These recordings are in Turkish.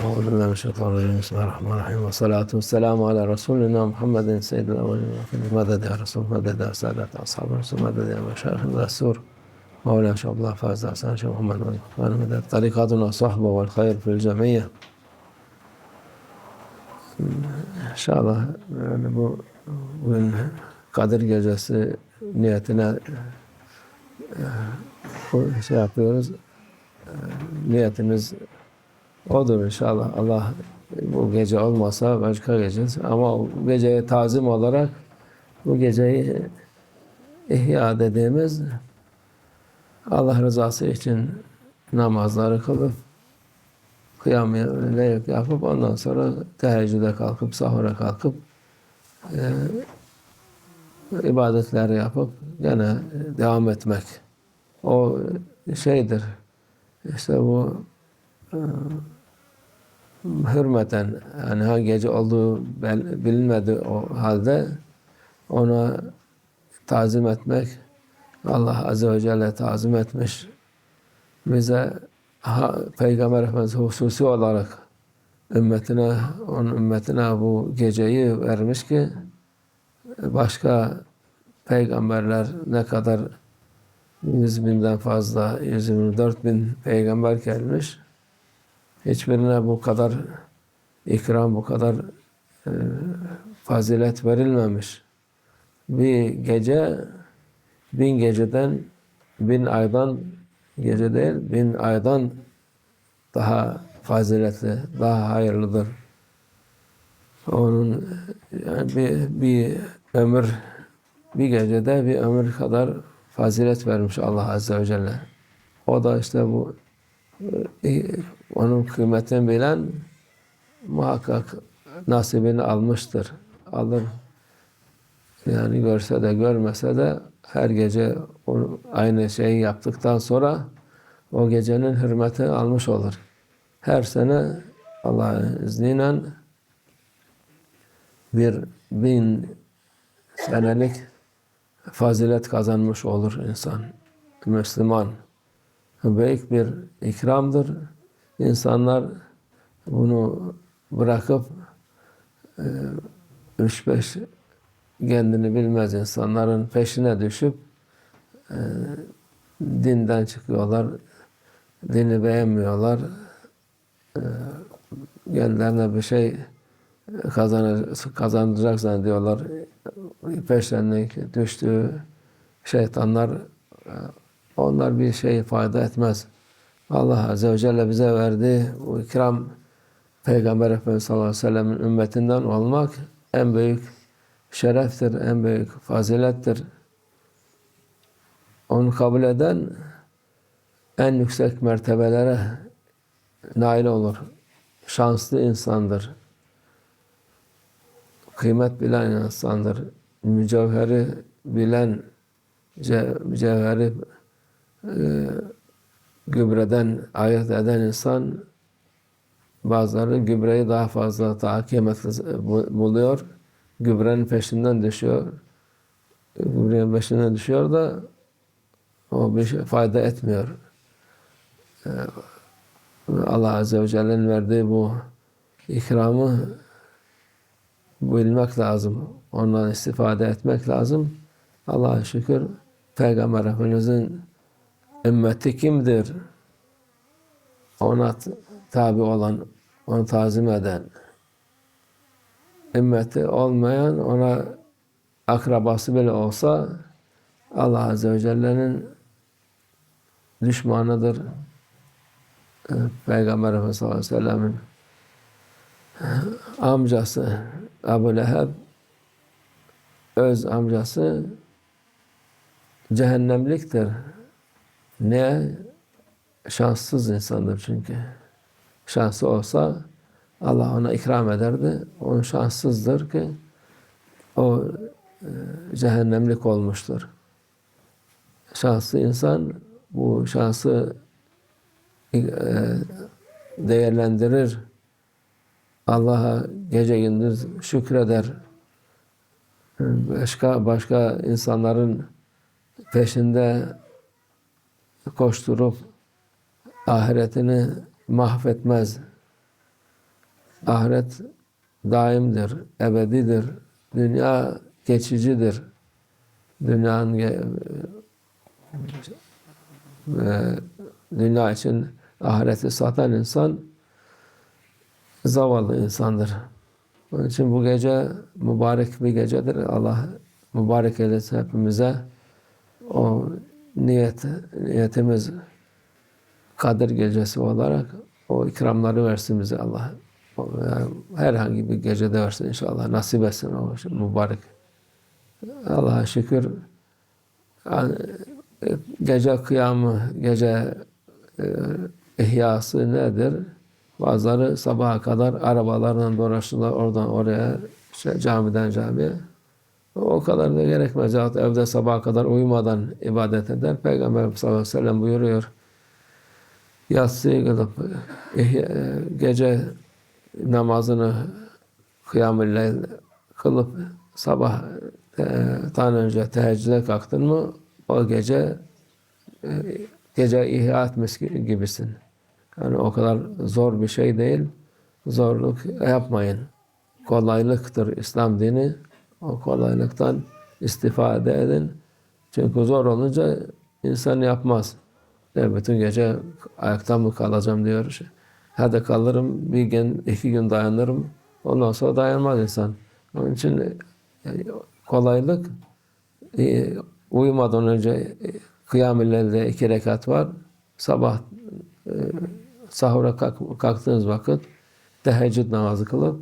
أعوذ بالله من الشيطان الرجيم. بسم الله الرحمن الرحيم. والصلاة والسلام على رسولنا محمد سيد الأولين والآخرين. مدد يا رسول مدد يا سادة أصحاب الرسول مدد يا مشايخ الدستور مولانا شيخ الله فاز حسن شيخ محمد مدد طريقاتنا الصحبة والخير في الجميع. İnşallah yani bu bugün Kadir e, bu şey yapıyoruz. Niyetimiz odur inşallah. Allah bu gece olmasa başka gece ama bu geceye tazim olarak bu geceyi ihya dediğimiz Allah rızası için namazları kılıp kıyam leylek yapıp ondan sonra teheccüde kalkıp sahura kalkıp e, ibadetleri yapıp gene devam etmek. O şeydir. İşte bu e, hürmeten yani hangi gece olduğu bilinmedi o halde ona tazim etmek Allah Azze ve Celle tazim etmiş. Bize ha, Peygamber Efendimiz hususi olarak ümmetine, onun ümmetine bu geceyi vermiş ki başka peygamberler ne kadar yüz binden fazla, 124 bin peygamber gelmiş. Hiçbirine bu kadar ikram, bu kadar e, fazilet verilmemiş. Bir gece bin geceden, bin aydan gece değil, bin aydan daha faziletli, daha hayırlıdır. Onun yani bir, bir ömür, bir gecede bir ömür kadar fazilet vermiş Allah Azze ve Celle. O da işte bu e, onun kıymetini bilen muhakkak nasibini almıştır. Alır. Yani görse de görmese de her gece aynı şeyi yaptıktan sonra o gecenin hürmeti almış olur. Her sene Allah'ın izniyle bir bin senelik fazilet kazanmış olur insan, Müslüman. Büyük bir ikramdır. İnsanlar bunu bırakıp e, üç beş kendini bilmez insanların peşine düşüp e, dinden çıkıyorlar. Dini beğenmiyorlar. E, kendilerine bir şey kazanır, kazandıracak zannediyorlar. Peşlerine düştüğü şeytanlar onlar bir şey ifade etmez. Allah Azze ve Celle bize verdiği bu ikram Peygamber Efendimiz sallallahu aleyhi ve sellem'in ümmetinden olmak en büyük şereftir, en büyük fazilettir. Onu kabul eden en yüksek mertebelere nail olur. Şanslı insandır. Kıymet bilen insandır. Mücevheri bilen, mücevheri gübreden ayırt eden insan bazıları gübreyi daha fazla daha kıymetli buluyor. Gübrenin peşinden düşüyor. Gübrenin peşinden düşüyor da o bir şey fayda etmiyor. E, Allah Azze ve Celle'nin verdiği bu ikramı bilmek lazım. Ondan istifade etmek lazım. Allah'a şükür Peygamber Efendimiz'in ümmeti kimdir? Ona tabi olan, onu tazim eden, ümmeti olmayan, ona akrabası bile olsa Allah Azze ve Celle'nin düşmanıdır. Peygamber Efendimiz sallallahu aleyhi ve sellem'in amcası Ebu Leheb öz amcası cehennemliktir. Ne? Şanssız insandır çünkü. Şansı olsa Allah ona ikram ederdi. Onun şanssızdır ki o e, cehennemlik olmuştur. Şanslı insan bu şansı e, değerlendirir. Allah'a gece gündüz şükreder. Başka başka insanların peşinde koşturup ahiretini mahvetmez. Ahiret daimdir, ebedidir. Dünya geçicidir. Dünyanın ve dünya için ahireti satan insan zavallı insandır. Onun için bu gece mübarek bir gecedir. Allah mübarek eylesin hepimize. O niyet, niyetimiz Kadir gecesi olarak o ikramları versin bize Allah. Yani herhangi bir gecede versin inşallah. Nasip etsin o şey, mübarek. Allah'a şükür. Yani, e, gece kıyamı, gece e, ihyası nedir? Bazıları sabaha kadar arabalarla dolaşırlar oradan oraya, işte camiden camiye. O kadar da gerekmez. Yahut evde sabaha kadar uyumadan ibadet eder. Peygamber sallallahu aleyhi ve sellem buyuruyor. Yatsıyı kılıp ihya- e, gece namazını kıyam-ı kılıp sabah e, tan önce teheccüde kalktın mı o gece e, gece ihya etmiş gibisin. Yani o kadar zor bir şey değil. Zorluk yapmayın. Kolaylıktır İslam dini. O kolaylıktan istifade edin. Çünkü zor olunca insan yapmaz. Ya bütün gece ayakta mı kalacağım diyor. Hadi kalırım bir gün, iki gün dayanırım. Ondan sonra dayanmaz insan. Onun için e, kolaylık e, uyumadan önce e, kıyam-ı iki rekat var. Sabah e, sahura kalk, kalktığınız vakit teheccüd namazı kılıp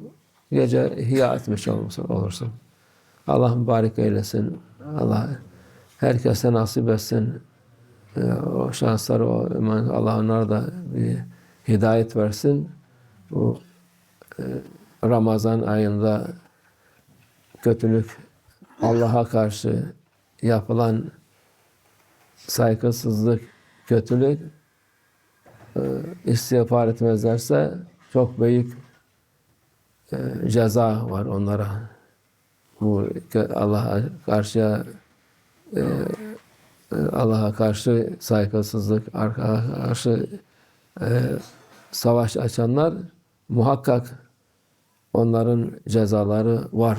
gece hiya etmiş olursun. Allah mübarek eylesin. Allah herkese nasip etsin. Ee, o şansları o iman Allah onlara da bir hidayet versin. Bu e, Ramazan ayında kötülük Allah'a karşı yapılan saygısızlık, kötülük e, istiğfar etmezlerse çok büyük e, ceza var onlara. Bu Allah'a karşı e, Allah'a karşı saygısızlık, Allah'a karşı e, savaş açanlar muhakkak onların cezaları var.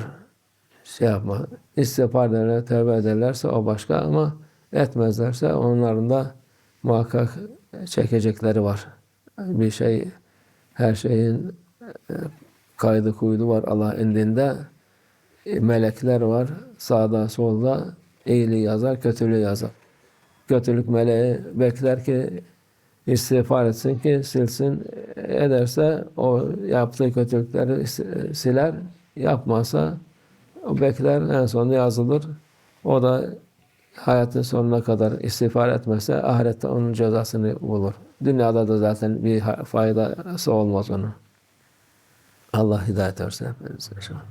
Şey yapma. İstiğfar ederler, tövbe ederlerse o başka ama etmezlerse onların da muhakkak çekecekleri var. Bir şey, her şeyin e, kaydı kuydu var Allah indinde. E, Melekler var sağda solda iyiliği yazar, kötülüğü yazar. Kötülük meleği bekler ki istiğfar etsin ki silsin. Ederse o yaptığı kötülükleri siler. Yapmazsa o bekler en sonunda yazılır. O da hayatın sonuna kadar istiğfar etmezse ahirette onun cezasını bulur. Dünyada da zaten bir faydası olmaz onun. Allah hidayet versin hepimize inşallah.